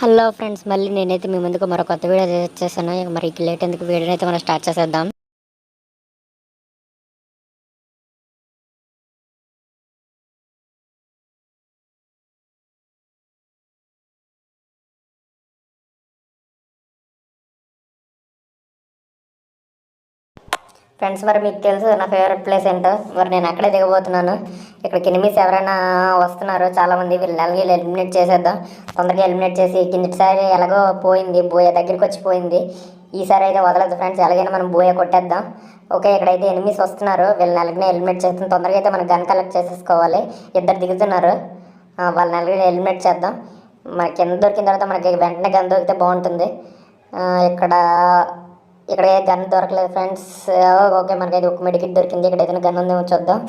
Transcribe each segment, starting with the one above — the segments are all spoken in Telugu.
హలో ఫ్రెండ్స్ మళ్ళీ నేనైతే మీ ముందుకు మరో కొత్త వీడియో వచ్చేసాను మరి లేట్ ఎందుకు? వీడియో అయితే మనం స్టార్ట్ చేసేద్దాం. ఫ్రెండ్స్ మరి మీకు తెలుసు నా ఫేవరెట్ ప్లేస్ ఏంటో? మరి నేను అక్కడే దిగబోతున్నాను. ఇక్కడికి ఎనిమిస్ ఎవరైనా వస్తున్నారు చాలామంది వీళ్ళు అలాగే ఎలిమినేట్ చేసేద్దాం. తొందరగా ఎలిమినేట్ చేసి కిందటిసారి ఎలాగో పోయింది బోయ దగ్గరికి వచ్చి పోయింది. ఈసారి అయితే వదలదు ఫ్రెండ్స్ ఎలాగైనా మనం బోయ కొట్టేద్దాం. ఓకే ఇక్కడైతే ఎనిమిస్ వస్తున్నారు వీళ్ళని అలాగే ఎలిమినేట్ చేస్తాం. తొందరగా అయితే మనం గన్ కలెక్ట్ చేసేసుకోవాలి. ఇద్దరు దిగుతున్నారు. ఆ, వాళ్ళని అలాగే ఎలిమినేట్ చేద్దాం. మనకి కింద దొరికిన తర్వాత మనకి వెంటనే గన్ దొరికితే బాగుంటుంది. ఇక్కడ ఇక్కడ ఏ గన్ దొరకలేదు ఫ్రెండ్స్. ఓకే మనకైతే ఒక మెడికిట్ దొరికింది. ఇక్కడ ఏదైనా గన్ ఉందేమో చూద్దాం.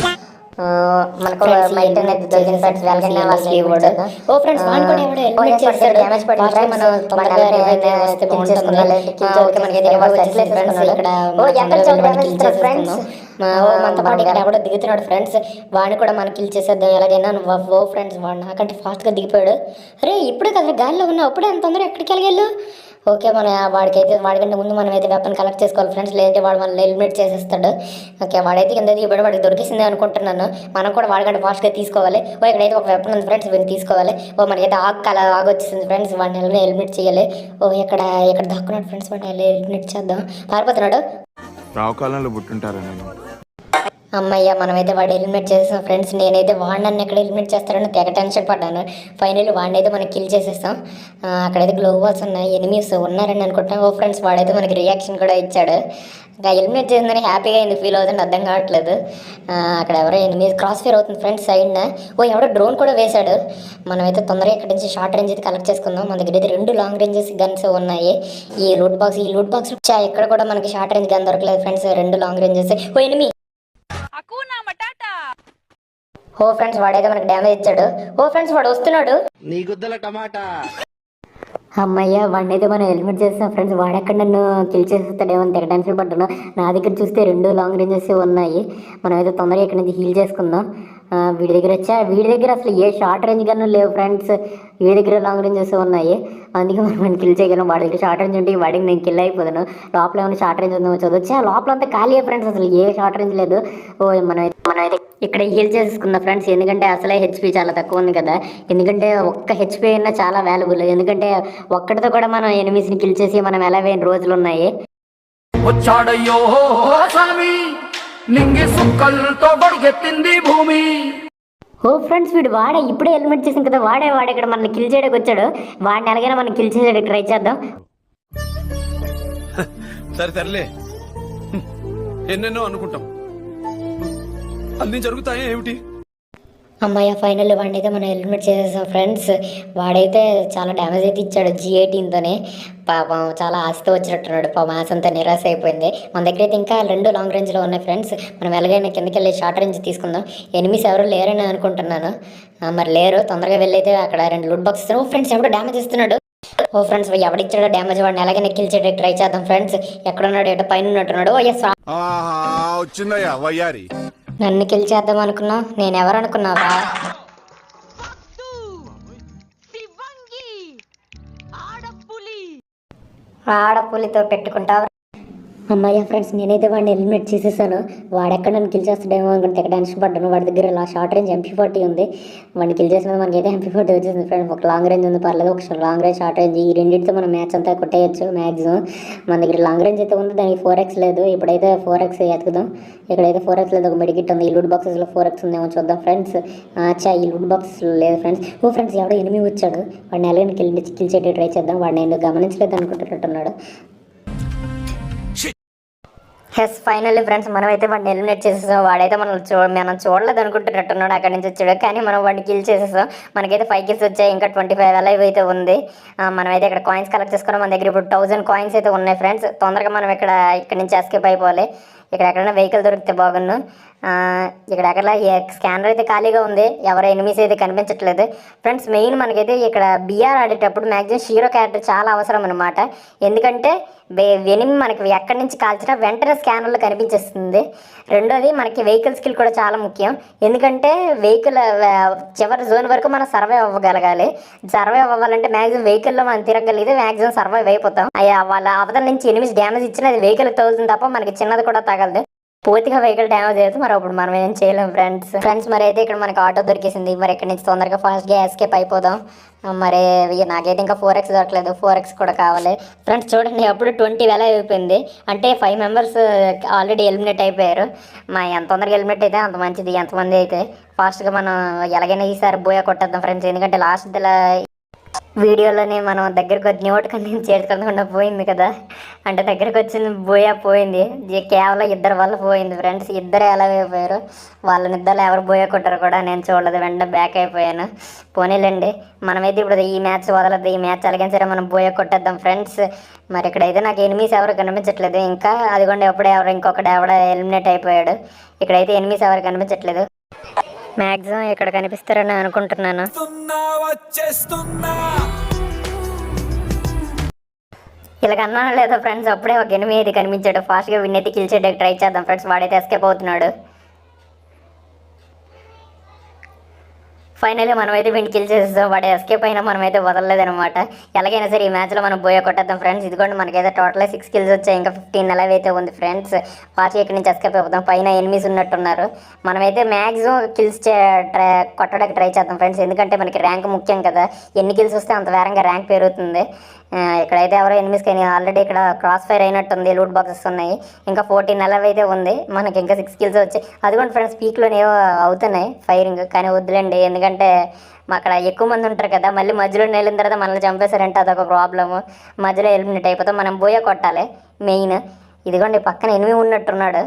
మనకు మైట్ అనేది దొరికింది ఫ్రెండ్స్. వెళ్ళగానే. ఓ ఫ్రెండ్స్ కూడా ఎవడో చేస్తాడు. పడింది. మనం తొందరగా మనకి ఏమైనా వస్తే బాగుంటుంది. ఆ, ఓకే. మనకి. ఇక్కడ ఓ, మనతో పాటు ఇక్కడ ఎవడో దిగుతున్నాడు ఫ్రెండ్స్. వాడిని కూడా మనం కిల్ చేసేద్దాం. ఎలాగైనా ఓ ఫ్రెండ్స్ వాడు నాకంటే ఫాస్ట్గా దిగిపోయాడు. అరే ఇప్పుడే కదా గాలిలో ఉన్నావు. అప్పుడే అంత తొందరగా ఎక్కడికి వెళ్ళగలు ఓకే మన వాడికైతే వాడికంటే ముందు మనం అయితే వెపన్ కలెక్ట్ చేసుకోవాలి ఫ్రెండ్స్ లేదంటే వాడు మనల్ని ఎలిమినేట్ చేసేస్తాడు. ఓకే వాడైతే కింద దిగిపోయాడు వాడికి దొరికిసింది అనుకుంటున్నాను. మనం కూడా వాడికంటే ఫాస్ట్గా తీసుకోవాలి. ఓ ఇక్కడైతే ఒక వెపన్ ఉంది ఫ్రెండ్స్ వీడిని తీసుకోవాలి. ఓ మనకైతే ఆగ్ కల ఆగ్ వచ్చేసింది ఫ్రెండ్స్ వాడిని ఎలా ఎలిమినేట్ చేయాలి. ఓ ఇక్కడ ఇక్కడ దక్కున్నాడు ఫ్రెండ్స్ వాడిని ఎలా ఎలిమినేట్ చేద్దాం? పారిపోతున్నాడు. రావు కాలంలో పుట్టుంటారా నేను అమ్మయ్య మనమైతే వాడు ఎలిమినేట్ చేసేసాం ఫ్రెండ్స్. నేనైతే వాడిని నన్ను ఎక్కడ ఎలిమినేట్ చేస్తారని తెగ టెన్షన్ పడ్డాను. ఫైనల్ వాడినైతే మనకి మనం కిల్ చేసేస్తాం. అక్కడైతే గ్లో వాల్స్ ఉన్నాయి ఎనిమీస్ ఉన్నారని అనుకుంటాం ఓ ఫ్రెండ్స్ వాడైతే మనకి రియాక్షన్ కూడా ఇచ్చాడు. ఇంకా ఎలిమినేట్ చేసిందని హ్యాపీగా అయింది ఫీల్ అవుతుంది అర్థం కావట్లేదు. అక్కడ ఎవరో ఎనిమిది క్రాస్ ఫేర్ అవుతుంది ఫ్రెండ్స్ సైడ్న ఓ ఎవడో డ్రోన్ కూడా వేశాడు. మనమైతే తొందరగా ఇక్కడ నుంచి షార్ట్ రేంజ్ అయితే కలెక్ట్ చేసుకుందాం. మన దగ్గర అయితే రెండు లాంగ్ రేంజెస్ గన్స్ ఉన్నాయి. ఈ లూట్ బాక్స్ ఈ లూట్ బాక్స్ ఇక్కడ కూడా మనకి షార్ట్ రేంజ్ గన్ దొరకలేదు ఫ్రెండ్స్. రెండు long ranges oh enemy Matata. Oh friends వాడైతే మనకి డ్యామేజ్ ఇచ్చాడు. ఓ ఫ్రెండ్స్ వాడు వస్తున్నాడు. నీ గుద్దల టమాటా. అమ్మయ్య వాడిని అయితే మనం ఎలిమినేట్ చేస్తాం ఫ్రెండ్స్. వాడెక్కడ నన్ను కిల్ చేసేస్తాడేమో తెగ టెన్షన్ పడ్డాను నా దగ్గర చూస్తే రెండు లాంగ్ రేంజెస్ ఉన్నాయి. మనం అయితే తొందరగా ఇక్కడ నుంచి హీల్ చేసుకుందాం. ఆ, వీడి దగ్గర వచ్చా? వీడి దగ్గర అసలు ఏ షార్ట్ రేంజ్ గన్ను లేవు ఫ్రెండ్స్. వీడి దగ్గర లాంగ్ రేంజెస్ ఉన్నాయి. అందుకే మనం మనం కిల్ చేయగలం. వాడి దగ్గర షార్ట్ రేంజ్ ఉంటే వాడికి నేను కిల్ అయిపోతాను. లోపల ఏమైనా షార్ట్ రేంజ్ ఉందో చదవచ్చు లోపల అంతా ఖాళీ ఫ్రెండ్స్ అసలు? ఏ షార్ట్ రేంజ్ లేదు. ఓ మనం అయితే మనం అయితే ఇక్కడ హీల్ చేసుకున్న ఫ్రెండ్స్ ఎందుకంటే అసలే హెచ్పి చాలా తక్కువ ఉంది కదా. ఎందుకంటే ఒక్క హెచ్పి అయినా చాలా వాల్యుబుల్ ఎందుకంటే ఒక్కటితో కూడా మనం ఎనిమిస్ని కిల్ చేసి మనం ఎలా వేయని రోజులు ఉన్నాయి. వచ్చాడయ్యో స్వామి. నింగి సుక్కలతో బడిగెత్తింది భూమి. ఓ ఫ్రెండ్స్ వీడు వాడే ఇప్పుడే హెల్మెట్ చేసాం కదా వాడే వాడే ఇక్కడ మన కిల్ చేయడానికి వచ్చాడు. వాడిని ఎలాగైనా మనం కిల్ చేయడానికి ట్రై చేద్దాం. సరే సర్లే. ఎన్నెన్నో అనుకుంటాం. అన్ని జరుగుతాయా ఏమిటి? అమ్మాయి ఫైనల్ వాడిని అయితే మనం ఎలిమినేట్ చేసేసాం ఫ్రెండ్స్ వాడైతే చాలా డ్యామేజ్ అయితే ఇచ్చాడు జీ ఎయిటీన్తోనే పాపం చాలా ఆశతో వచ్చినట్టున్నాడు. పాపం ఆశ అంతా నిరాశ అయిపోయింది. మన దగ్గర అయితే ఇంకా రెండు లాంగ్ రేంజ్లో ఉన్నాయి ఫ్రెండ్స్ మనం ఎలాగైనా కిందకి వెళ్ళి షార్ట్ రేంజ్ తీసుకుందాం. ఎనిమిస్ ఎవరు లేరని అనుకుంటున్నాను. మరి లేరు. తొందరగా వెళ్ళైతే అక్కడ రెండు లూట్ బాక్స్ ఓ ఫ్రెండ్స్ ఎవడో డ్యామేజ్ ఇస్తున్నాడు ఓ ఫ్రెండ్స్ ఎవడిచ్చాడో డ్యామేజ్ వాడిని ఎలాగైనా కిల్ చేయడానికి ట్రై చేద్దాం ఫ్రెండ్స్ ఎక్కడున్నాడు ఎట పైన ఉన్నట్టున్నాడు. ఎస్ వచ్చిందయ్యా వయ్యారి. నన్ను కిల్ చేద్దాం అనుకున్నా నేను ఎవరు అనుకున్నావా. ఆడపులితో పెట్టుకుంటావు అమ్మాయి ఫ్రెండ్స్ నేనైతే వాడిని ఎలిమినేట్ చేసేసాను. వాడెక్కడ నన్ను కిల్ చేస్తాడేమో అనుకుంటే తెగ టెన్షన్ పడ్డాను వాడి దగ్గర ఇలా షార్ట్ రేంజ్ ఎంపీ ఫార్టీ ఉంది. వాడిని కిల్ చేసిన మనకైతే ఎంపీ ఫార్టీ వచ్చేసింది ఫ్రెండ్స్ ఒక లాంగ్ రేంజ్ ఉంది పర్లేదు. ఒక లాంగ్ రేంజ్ షార్ట్ రేంజ్ ఈ రెండింటితో మనం మ్యాచ్ అంతా కొట్టేయచ్చు మ్యాక్సిమం మన దగ్గర లాంగ్ రేంజ్ అయితే ఉంది దానికి ఫోర్ ఎక్స్ లేదు. ఇప్పుడైతే ఫోర్ ఎక్స్ ఎత్తుకుదాం. ఇక్కడైతే ఫోర్ ఎక్స్ లేదు ఒక మెడికిట్ ఉంది. ఈ లూట్ బాక్సెస్లో ఫోర్ ఎక్స్ ఉందేమో చూద్దాం ఫ్రెండ్స్ అచ్చా ఈ లూట్ బాక్స్ లేదు ఫ్రెండ్స్ ఓ ఫ్రెండ్స్ ఎవడో ఎనిమిది వచ్చాడు. వాడిని ఎలాగైనా కిల్ కిల్ చేయడానికి ట్రై చేద్దాం. వాడిని నేను గమనించలేదు అనుకుంటున్నట్టున్నాడు. ఎస్ ఫైనల్లీ ఫ్రెండ్స్ మనం అయితే వాడిని ఎలిమినేట్ చేసేసాం. వాడైతే మనం చూ మనం చూడలేదు అనుకుంటున్నట్టున్నాడు అక్కడి నుంచి వచ్చాడు. కానీ మనం వాడిని కిల్ చేసేసాం. మనకైతే ఫైవ్ కిల్స్ వచ్చాయి. ఇంకా ట్వంటీ ఫైవ్ అలైవ్ అయితే ఉంది. మనమైతే ఇక్కడ కాయిన్స్ కలెక్ట్ చేసుకున్నాం. మన దగ్గర ఇప్పుడు థౌసండ్ కాయిన్స్ అయితే ఉన్నాయి ఫ్రెండ్స్ తొందరగా మనం ఇక్కడ ఇక్కడ నుంచి ఎస్కేప్ అయిపోవాలి. ఇక్కడ ఎక్కడైనా వెహికల్ దొరికితే బాగున్నాను ఇక్కడ ఎక్కడ స్కానర్ అయితే ఖాళీగా ఉంది ఎవరు ఎనిమిస్ అయితే కనిపించట్లేదు. ఫ్రెండ్స్ మెయిన్ మనకైతే ఇక్కడ బిఆర్ ఆడేటప్పుడు మ్యాక్సిమం షీరో క్యారెక్టర్ చాలా అవసరం అనమాట ఎందుకంటే వెనిమి మనకి ఎక్కడి నుంచి కాల్చినా వెంటనే స్కానర్లో కనిపించేస్తుంది. రెండోది మనకి వెహికల్ స్కిల్ కూడా చాలా ముఖ్యం. ఎందుకంటే వెహికల్ చివరి జోన్ వరకు మనం సర్వైవ్ అవ్వగలగాలి. సర్వైవ్ అవ్వాలంటే మ్యాక్సిమం వెహికల్లో మనం తిరగలిగితే మ్యాక్సిమం సర్వైవ్ అయిపోతాం. అయ్యా వాళ్ళ అవతల నుంచి ఎనిమిది డ్యామేజ్ ఇచ్చినా అది వెహికల్ తగులుతుంది తప్ప మనకి చిన్నది కూడా తగలదు. పూర్తిగా వెహికల్ డ్యామేజ్ అయితే మరి అప్పుడు మనం ఏం చేయలేం ఫ్రెండ్స్ ఫ్రెండ్స్ మరి అయితే ఇక్కడ మనకి ఆటో దొరికేసింది. మరి ఇక్కడ నుంచి తొందరగా ఫాస్ట్గా ఎస్కేప్ అయిపోదాం. మరి ఇక నాకైతే ఇంకా ఫోర్ ఎక్స్ దొరకలేదు. ఫోర్ ఎక్స్ కూడా కావాలి. ఫ్రెండ్స్ చూడండి అప్పుడు ట్వంటీ వేల అయిపోయింది. అంటే ఫైవ్ మెంబర్స్ ఆల్రెడీ ఎలిమినేట్ అయిపోయారు. మా ఎంత తొందరగా ఎలిమినేట్ అయితే అంత మంచిది. ఎంతమంది అయితే ఫాస్ట్గా మనం ఎలాగైనా ఈసారి బోయా కొట్టేద్దాం ఫ్రెండ్స్ ఎందుకంటే లాస్ట్ వీడియోలోనే మనం దగ్గరకు వచ్చి నోట్ నేను చేర్చుకోకుండా పోయింది కదా. అంటే దగ్గరకు వచ్చింది బోయా పోయింది. కేవలం ఇద్దరు వల్ల పోయింది ఫ్రెండ్స్. ఇద్దరు ఎలా అయిపోయారు వాళ్ళని ఇద్దరు ఎవరు బోయా కూడా నేను చూడలేదు. వెంటనే బ్యాక్ అయిపోయాను. పోనీలేండి. మనమైతే ఇప్పుడు ఈ మ్యాచ్ వదలదు ఈ మ్యాచ్ అలాగైనా సరే మనం బోయ కొట్టేద్దాం ఫ్రెండ్స్. మరి ఇక్కడైతే నాకు ఎనిమిస్ ఎవరు కనిపించట్లేదు. ఇంకా అదిగోండి ఎప్పుడే ఎవరు ఇంకొకటి ఎవడ ఎలిమినేట్ అయిపోయాడు. ఇక్కడైతే ఎనిమిస్ ఎవరు కనిపించట్లేదు. మ్యాక్సిమం ఇక్కడ కనిపిస్తారని అనుకుంటున్నాను. ఇలాగన్నా లేదా ఫ్రెండ్స్ అప్పుడే ఒక ఎనిమిది కనిపించాడు. ఫాస్ట్గా విన్ అయితే కిల్ చేయడానికి ట్రై చేద్దాం ఫ్రెండ్స్. వాడైతే ఎస్కేప్ అవుతున్నాడు. ఫైనల్లీ మనమైతే వీడిని కిల్ చేసేస్తాం వాడు ఎస్కేప్ అయినా మనమైతే వదలలేదనమాట ఎలాగైనా సరే ఈ మ్యాచ్లో మనం బోయ కొట్టేద్దాం ఫ్రెండ్స్ ఇదిగోండి మనకైతే టోటల్ సిక్స్ కిల్స్ వచ్చాయి. ఇంకా ఫిఫ్టీన్ అలవ్ అయితే ఉంది ఫ్రెండ్స్ ఫాస్ట్ ఎక్కడి నుంచి ఎస్కేప్ అయిపోతాం? పైన ఎనిమిస్ ఉన్నట్టున్నారు. మనమైతే మ్యాక్సిమం కిల్స్ ట్రై కొట్టడానికి ట్రై చేద్దాం ఫ్రెండ్స్ ఎందుకంటే మనకి ర్యాంక్ ముఖ్యం కదా. ఎన్ని కిల్స్ వస్తే అంత వేరంగా ర్యాంక్ పెరుగుతుంది. ఇక్కడైతే ఎవరో ఎనిమిస్ కానీ ఆల్రెడీ ఇక్కడ క్రాస్ ఫైర్ అయినట్టుంది లూట్ బాక్సెస్ ఉన్నాయి. ఇంకా ఫోర్టీన్ ఎలవ్ అయితే ఉంది. మనకి ఇంకా సిక్స్ కిల్స్ వచ్చాయి. అదిగోండి ఫ్రెండ్స్ పీక్లోనేవో అవుతున్నాయి ఫైరింగ్ కానీ వద్దులేండి ఎందుకంటే అక్కడ ఎక్కువ మంది ఉంటారు కదా మళ్ళీ మధ్యలో వెళ్ళిన తర్వాత మనల్ని చంపేశారంటే అదొక ప్రాబ్లము మధ్యలో ఎలిమినేట్ అయిపోతాం మనం బోయే కొట్టాలి మెయిన్ ఇదిగోండి పక్కన ఎనిమిది ఉన్నట్టున్నాడు.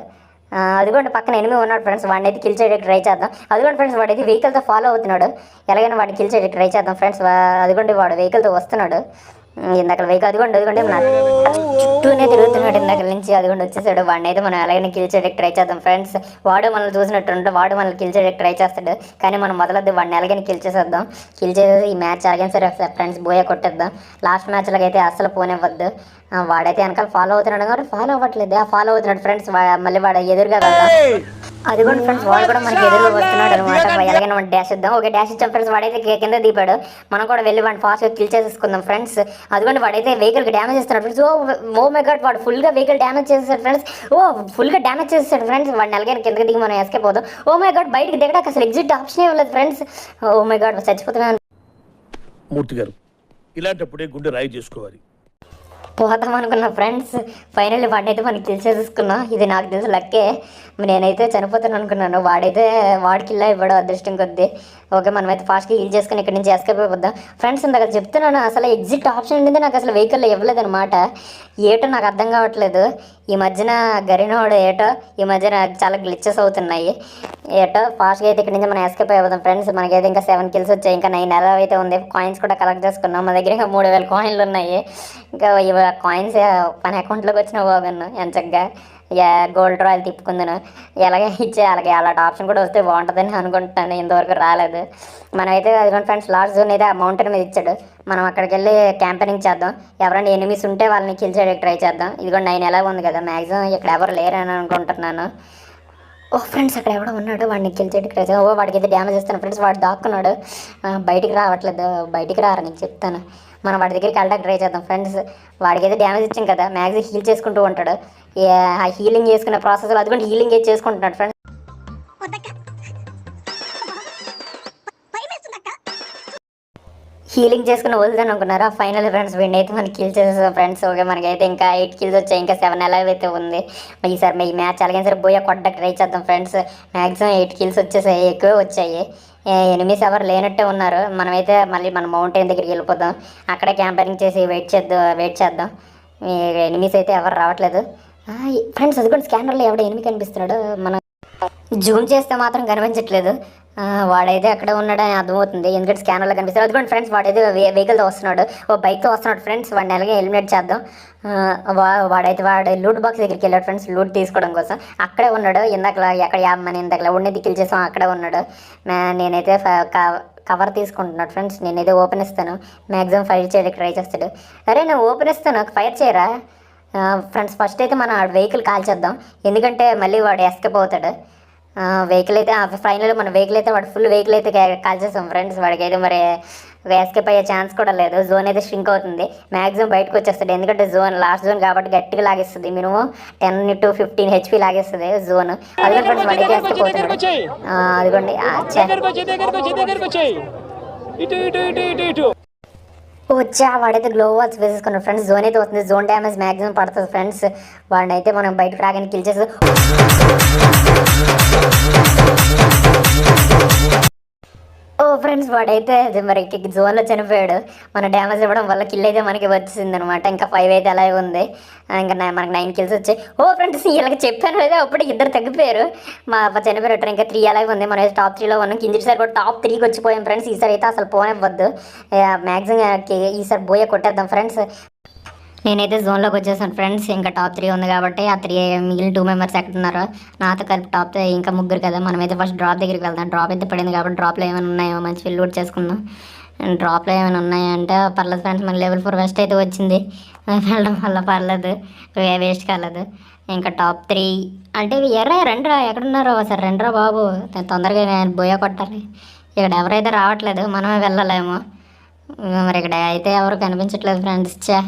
అదిగోండి పక్కన ఎనిమిది ఉన్నాడు ఫ్రెండ్స్ వాడిని అయితే కిల్ చేయడానికి ట్రై చేద్దాం. అదిగోండి ఫ్రెండ్స్ వాడైతే వెహికల్తో ఫాలో అవుతున్నాడు. ఎలాగైనా వాడిని కిల్ చేయడానికి ట్రై చేద్దాం ఫ్రెండ్స్ అదిగోండి వాడు వెహికల్తో వస్తున్నాడు. ఇందాక వెహికల్ అదిగోండి అదిగోండి చుట్టూనే తిరుగుతున్నాడు ఇందాక నుంచి అదిగోండి వచ్చేసాడు. వాడిని అయితే మనం ఎలాగైనా కిల్ చేయడానికి ట్రై చేద్దాం ఫ్రెండ్స్ వాడు మనల్ని చూసినట్టుంటే వాడు మనల్ని కిల్ చేయడానికి ట్రై చేస్తాడు. కానీ మనం మొదలద్దు వాడిని ఎలాగైనా కిల్ చేసేద్దాం. కిల్ చేసేసి ఈ మ్యాచ్ ఎలాగైనా సరే ఫ్రెండ్స్ బోయే కొట్టేద్దాం. లాస్ట్ మ్యాచ్లోకి అయితే అస్సలు పోనివ్వద్దు. వాడైతే వెనకాల ఫాలో అవుతున్నాడు కాబట్టి ఫాలో అవ్వట్లేదు. ఆ ఫాలో అవుతున్నాడు ఫ్రెండ్స్ మళ్ళీ వాడు ఎదురుగా వెళ్దాం. అదిగోండి ఫ్రెండ్స్ వాడు కూడా మనకి ఎదురుగా వస్తున్నాడు అనమాట ఎలాగైనా మనం డాష్ ఇద్దాం ఓకే డాష్ ఇచ్చాం ఫ్రెండ్స్ వాడైతే కి- కింద దిపాడు మనం కూడా వెళ్ళి వాడిని ఫాస్ట్గా కిల్ చేసేసుకుందాం ఫ్రెండ్స్ అదిగోండి వాడైతే వెహికల్కి డ్యామేజ్ ఇస్తున్నాడు friends oh oh my god వాడు ఫుల్గా వెహికల్ డ్యామేజ్ చేసేసాడు ఫ్రెండ్స్ ఓ ఫుల్గా డ్యామేజ్ చేసేసాడు ఫ్రెండ్స్ వాడిని ఎలాగైనా కిందకి దిగి మనం ఎస్కేప్ అవుదాం. ఓ మై గాడ్ బయటికి దిగడానికి అసలు ఎగ్జిట్ ఆప్షన్ ఇవ్వలేదు ఫ్రెండ్స్ ఓ మై గాడ్ చచ్చిపోతున్నాను మూర్తి గారు ఇలాంటప్పుడే గుండె రాయి చేసుకోవాలి. పోతాం అనుకున్న ఫ్రెండ్స్ ఫైనల్లీ వాడినైతే మనకి కిల్ చేసేసుకున్నాం ఇది నాకు తెలిసి లక్కే. నేనైతే చనిపోతాను అనుకున్నాను. వాడైతే వాడికి ఇల్లా ఇవ్వడం అదృష్టం కొద్దీ. ఓకే మనమైతే ఫాస్ట్గా హీల్ చేసుకుని ఇక్కడ నుంచి ఎస్కేప్ అయిపోద్దాం. ఫ్రెండ్స్ ఇందాక చెప్తున్నాను అసలు ఎగ్జిట్ ఆప్షన్ అనేది నాకు అసలు వెహికల్లో ఇవ్వలేదు అనమాట ఏటో నాకు అర్థం కావట్లేదు. ఈ మధ్యన గరినోడు ఏటో ఈ మధ్యన చాలా గ్లిచెస్ అవుతున్నాయి. ఏటో ఫాస్ట్గా అయితే ఇక్కడ నుంచి మనం ఎస్కేప్ అయిపోతాం ఫ్రెండ్స్ మనకైతే ఇంకా సెవెన్ కిల్స్ వచ్చాయి. ఇంకా నైన్ ఎలా అయితే ఉంది. కాయిన్స్ కూడా కలెక్ట్ చేసుకున్నాం. మా దగ్గర ఇంకా మూడు వేల కాయిన్లు ఉన్నాయి. ఇంకా ఇవి కాయిన్స్ మన అకౌంట్లోకి వచ్చిన బాగున్నాను ఎంచక్గా యా గోల్డ్ రాయల్ తిప్పుకుందాను. ఎలాగే ఇచ్చే అలాగే అలాంటి ఆప్షన్ కూడా వస్తే బాగుంటుందని అనుకుంటున్నాను. ఇంతవరకు రాలేదు. మనమైతే అదిగోండి ఫ్రెండ్స్ లాస్ట్ జోన్ అయితే ఆ మౌంటైన్ మీద ఇచ్చాడు. మనం అక్కడికి వెళ్ళి క్యాంపెనింగ్ చేద్దాం. ఎవరైనా ఎనిమిస్ ఉంటే వాళ్ళని కిల్ చేయడానికి ట్రై చేద్దాం. ఇదిగోండి నైన్ ఎలా ఉంది కదా? మ్యాక్సిమం ఇక్కడ ఎవరు లేరని అనుకుంటున్నాను. ఓ ఫ్రెండ్స్ అక్కడ ఎవడో ఉన్నాడు. వాడిని కిల్ చేయడానికి ట్రై చేద్దాం. ఓ వాడికి అయితే డ్యామేజ్ ఇస్తాను ఫ్రెండ్స్ వాడు దాక్కున్నాడు. బయటికి రావట్లేదు. బయటికి రారని చెప్తాను. మనం వాడి దగ్గరికి వెళ్ళడానికి ట్రై చేద్దాం. ఫ్రెండ్స్ వాడికి అయితే డ్యామేజ్ ఇచ్చాం కదా మ్యాక్సిమం హీల్ చేసుకుంటూ ఉంటాడు. ఆ హీలింగ్ చేసుకునే ప్రాసెస్లో అది కూడా హీలింగ్ అయితే చేసుకుంటున్నాడు ఫ్రెండ్స్. హీలింగ్ చేసుకుని వదులుదాను అనుకున్నారా? ఫైనల్ ఫ్రెండ్స్ విన్ అయితే మనకి కిల్ చేసేసాం ఫ్రెండ్స్. ఓకే మనకైతే ఇంకా ఎయిట్ కిల్స్ వచ్చాయి ఇంకా సెవెన్ అలైవ్ అయితే ఉంది. ఈసారి ఈ మ్యాచ్ అలాగే సరే బోయా కొట్టడానికి ట్రై చేద్దాం ఫ్రెండ్స్. మ్యాక్సిమం ఎయిట్ కిల్స్ వచ్చేసాయి ఎక్కువే వచ్చాయి. ఎనిమిస్ ఎవరు లేనట్టే ఉన్నారు. మనమైతే మళ్ళీ మన మౌంటైన్ దగ్గరికి వెళ్ళిపోదాం. అక్కడే క్యాంపరింగ్ చేసి వెయిట్ చేద్దాం వెయిట్ చేద్దాం. ఎనిమిస్ అయితే ఎవరు రావట్లేదు. ఫ్రెండ్స్ అది కూడా స్కానర్లో ఎవడో ఎనిమిది కనిపిస్తున్నాడు. మనం జూమ్ చేస్తే మాత్రం కనిపించట్లేదు. వాడైతే అక్కడ ఉన్నాడని అర్థమవుతుంది. ఎందుకంటే స్కానర్లో కనిపిస్తారు అదిగోండి ఫ్రెండ్స్ వాడైతే వెహికల్తో వస్తున్నాడు. ఓ బైక్తో వస్తున్నాడు ఫ్రెండ్స్ వాడిని ఎలాగే ఎలిమినేట్ చేద్దాం. వా- వాడైతే వాడు లూట్ బాక్స్ దగ్గరికి వెళ్ళాడు ఫ్రెండ్స్ లూట్ తీసుకోవడం కోసం. అక్కడే ఉన్నాడు. ఇందాకలా ఎక్కడ యామ్మని ఇందాకలా ఉండి కిల్ చేసాం. అక్కడే ఉన్నాడు. నేనైతే ఫ- క- కవర్ తీసుకుంటున్నాడు ఫ్రెండ్స్ నేనైతే ఓపెన్ ఇస్తాను. మ్యాక్సిమం ఫైర్ చేయడానికి ట్రై చేస్తాడు. అరే నేను ఓపెన్ ఇస్తాను. ఫైర్ చేయరా? ఫ్రెండ్స్ ఫస్ట్ అయితే మనం వెహికల్ కాల్ చేద్దాం ఎందుకంటే మళ్ళీ వాడు ఎస్కేప్ అవుతాడు. వెహికల్ అయితే ఫైనల్ మన వెహికల్ అయితే వాడు ఫుల్ వెహికల్ అయితే కాల్ ఫ్రెండ్స్ వాడికి అయితే మరి ఎస్కేప్ అయ్యే ఛాన్స్ కూడా లేదు. జోన్ అయితే షింక్ అవుతుంది. మ్యాక్సిమం బయటకు వచ్చేస్తాడు. ఎందుకంటే జోన్ లాస్ట్ జోన్ కాబట్టి గట్టిగా లాగేస్తుంది. Minimum ten to fifteen HP లాగేస్తుంది జోన్ అదిగోండి ఫ్రెండ్స్ వాడికి అదిగోండి. వచ్చా వాడైతే గ్లో వాల్స్ వేసేసుకున్నాడు ఫ్రెండ్స్ జోన్ అయితే వస్తుంది. జోన్ డ్యామేజ్ మాక్సిమం పడుతుంది ఫ్రెండ్స్ వాడిని అయితే మనం బయట రాగానే కిల్ చేసి ఓ ఫ్రెండ్స్ వాడైతే అది మరి జోన్లో చనిపోయాడు. మన డ్యామేజ్ ఇవ్వడం వల్ల కిల్ అయితే మనకి వచ్చింది అనమాట ఇంకా ఫైవ్ అయితే అలాగే ఉంది. ఇంకా మనకి నైన్ కిల్స్ వచ్చాయి. ఓ ఫ్రెండ్స్ ఇలాగ చెప్పాను అయితే అప్పుడు ఇద్దరు తగ్గిపోయారు. మా మా చనిపోయారు ఇంకా త్రీ అలాగే ఉంది. మనం అయితే టాప్ త్రీలో ఉన్నాం. కిందిసారి కూడా టాప్ త్రీకి వచ్చిపోయాం ఫ్రెండ్స్. ఈసారి అయితే అసలు పోనివ్వద్దు. మ్యాక్సిమం ఈసారి పోయే కొట్టేద్దాం ఫ్రెండ్స్. నేనైతే జోన్లోకి వచ్చేసాను ఫ్రెండ్స్. ఇంకా టాప్ త్రీ ఉంది కాబట్టి ఆ త్రీ మిగిలిన టూ మెంబర్స్ ఎక్కడ ఉన్నారో నాతో కలిపి టాప్ ఇంకా ముగ్గురు కదా. మనమైతే ఫస్ట్ డ్రాప్ దగ్గరికి వెళ్దాం. డ్రాప్ అయితే పడింది కాబట్టి డ్రాప్లో ఏమైనా ఉన్నాయో మంచి లూట్ చేసుకుందాం. డ్రాప్లో ఏమైనా ఉన్నాయంటే పర్లేదు ఫ్రెండ్స్ మన లెవెల్ ఫోర్ వెస్ట్ అయితే వచ్చింది. వెళ్ళడం వల్ల పర్లేదు. వేస్ట్ కాలేదు. ఇంకా టాప్ త్రీ అంటే ఎర్రా రండిరా ఎక్కడున్నారో సార్ రండిరా బాబు. తొందరగా నేను బోయ కొట్టాలి. ఇక్కడ ఎవరైతే రావట్లేదు మనమే వెళ్ళలేము. మరి ఇక్కడ అయితే ఎవరు కనిపించట్లేదు ఫ్రెండ్స్. చే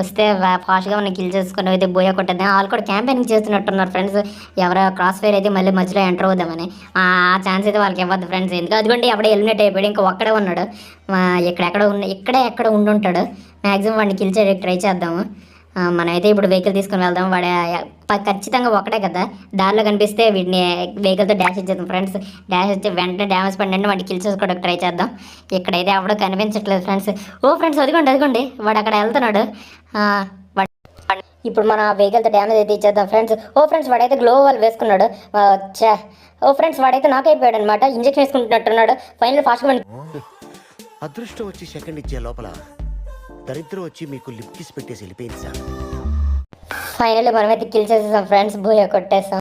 వస్తే ఫాస్ట్గా మనం కిల్ చేసుకుని అయితే బోయ కొట్టేద్దాం వాళ్ళు కూడా క్యాంపెయినింగ్ చేస్తున్నట్టున్నారు ఫ్రెండ్స్ ఎవరో క్రాస్ ఫైర్ అయితే మళ్ళీ మధ్యలో ఎంటర్ అవుదామని. ఆ ఛాన్స్ అయితే వాళ్ళకి ఇవ్వద్దు ఫ్రెండ్స్ ఎందుకు? అదిగోండి అప్పుడే ఎలిమినేట్ అయిపోయాడు. ఇంకా ఒక్కడే ఉన్నాడు. ఎక్కడెక్కడ ఉన్న ఇక్కడే ఎక్కడ ఉండుంటాడు మ్యాక్సిమం వాడిని కిల్ చేయడానికి ట్రై చేద్దాము. మనమైతే ఇప్పుడు వెహికల్ తీసుకుని వెళ్దాం. వాడు ఖచ్చితంగా ఒకటే కదా. దారిలో కనిపిస్తే వీడిని వెహికల్తో డాష్ ఇచ్చేద్దాం ఫ్రెండ్స్ డాష్ ఇచ్చి వెంటనే డ్యామేజ్ పడినండి వాడిని కిల్ చేసుకోవడానికి ట్రై చేద్దాం. ఇక్కడైతే ఎవడో కనిపించట్లేదు ఫ్రెండ్స్ ఓ ఫ్రెండ్స్ అదిగోండి అదిగోండి. వాడు అక్కడ వెళ్తున్నాడు. ఇప్పుడు మన వెహికల్తో డ్యామేజ్ అయితే ఇచ్చేద్దాం. ఫ్రెండ్స్ ఓ ఫ్రెండ్స్ వాడైతే గ్లో వాల్ వేసుకున్నాడు. ఓ ఫ్రెండ్స్ వాడైతే నాకు అయిపోయాడు అనమాట ఇంజక్షన్ వేసుకుంటున్నట్టున్నాడు. ఫైనల్ ఫాస్ట్ మన అదృష్టం వచ్చి సెకండ్ ఇచ్చే లోపల దరిద్రం వచ్చి మీకు లిప్ కిస్ పెట్టేసి వెళ్ళిపోయింది సార్. ఫైనల్ మనమైతే కిల్ చేసేసాం ఫ్రెండ్స్ బోయ కొట్టేసాం.